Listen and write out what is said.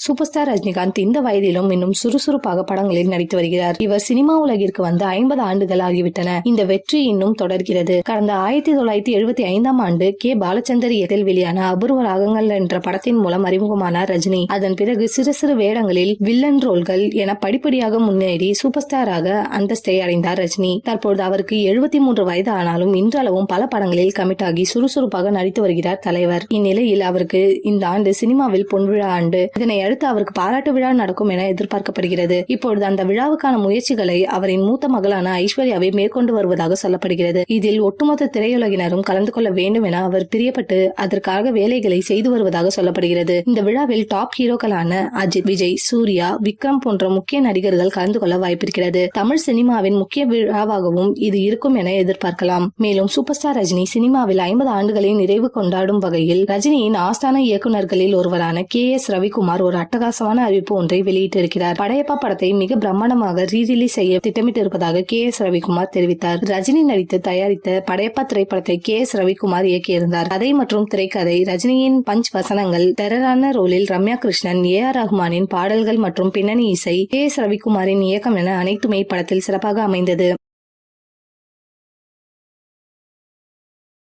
Super star Rajinikanth இந்த வயதிலும் இன்னும் சுறுசுறுப்பாக படங்களில் நடித்து வருகிறார். இவர் சினிமா உலகிற்கு வந்து ஐம்பது ஆண்டுகள் ஆகிவிட்டன. இந்த வெற்றி இன்னும் தொடர்கிறது. கடந்த ஆயிரத்தி தொள்ளாயிரத்தி எழுபத்தி ஐந்தாம் ஆண்டு கே. பாலச்சந்தர் இயக்கத்தில் வெளியான அபூர்வ ராகங்கள் என்ற படத்தின் மூலம் அறிமுகமானார் ரஜினி. அதன் பிறகு சிறு சிறு வேடங்களில் வில்லன் ரோல்கள் என படிப்படியாக முன்னேறி சூப்பர் ஸ்டாராக அந்தஸ்தை அடைந்தார் ரஜினி. தற்பொழுது அவருக்கு எழுபத்தி மூன்று வயது ஆனாலும் இன்றளவும் பல படங்களில் கமிட் ஆகி சுறுசுறுப்பாக நடித்து வருகிறார் தலைவர். இந்நிலையில் அவருக்கு இந்த ஆண்டு சினிமாவில் பொன்விழா ஆண்டு. இதனை அடுத்து அவருக்கு பாராட்டு விழா நடக்கும் என எதிர்பார்க்கப்படுகிறது. இப்பொழுது அந்த விழாவுக்கான முயற்சிகளை அவரின் மூத்த மகளான ஐஸ்வர்யாவை மேற்கொண்டு வருவதாக சொல்லப்படுகிறது. இதில் ஒட்டுமொத்த திரையுலகினரும் கலந்து கொள்ள வேண்டும் என அவர் பிரியப்பட்டு அதற்காக வேலைகளை செய்து வருவதாக சொல்லப்படுகிறது. இந்த விழாவில் டாப் ஹீரோக்களான அஜித் விஜய் சூர்யா விக்ரம் போன்ற முக்கிய நடிகர்கள் கலந்து கொள்ள வாய்ப்பிருக்கிறது. தமிழ் சினிமாவின் முக்கிய விழாவாகவும் இது இருக்கும் என எதிர்பார்க்கலாம். மேலும் சூப்பர் ஸ்டார் ரஜினி சினிமாவில் ஐம்பது ஆண்டுகளை நிறைவு கொண்டாடும் வகையில் ரஜினியின் ஆஸ்தான இயக்குநர்களில் ஒருவரான கே எஸ் ரவிக்குமார் ஒரு அட்டகாசமான அறிவிப்பு ஒன்றை வெளியிட்டிருக்கிறார். படையப்பா படத்தை மிக பிரம்மாண்டமாக ரீ ரிலீஸ் செய்ய திட்டமிட்டிருப்பதாக கே எஸ் ரவிக்குமார் தெரிவித்தார். ரஜினி நடித்து தயாரித்த படையப்பா திரைப்படத்தை கே எஸ் ரவிக்குமார் இயக்கியிருந்தார். கதை மற்றும் திரைக்கதை ரஜினியின் பஞ்ச் வசனங்கள் டெரரான ரோலில் ரம்யா கிருஷ்ணன் ஏ ஆர் ரஹ்மானின் பாடல்கள் மற்றும் பின்னணி இசை கே எஸ் ரவிக்குமாரின் இயக்கம் என அனைத்துமே படத்தில் சிறப்பாக அமைந்தது.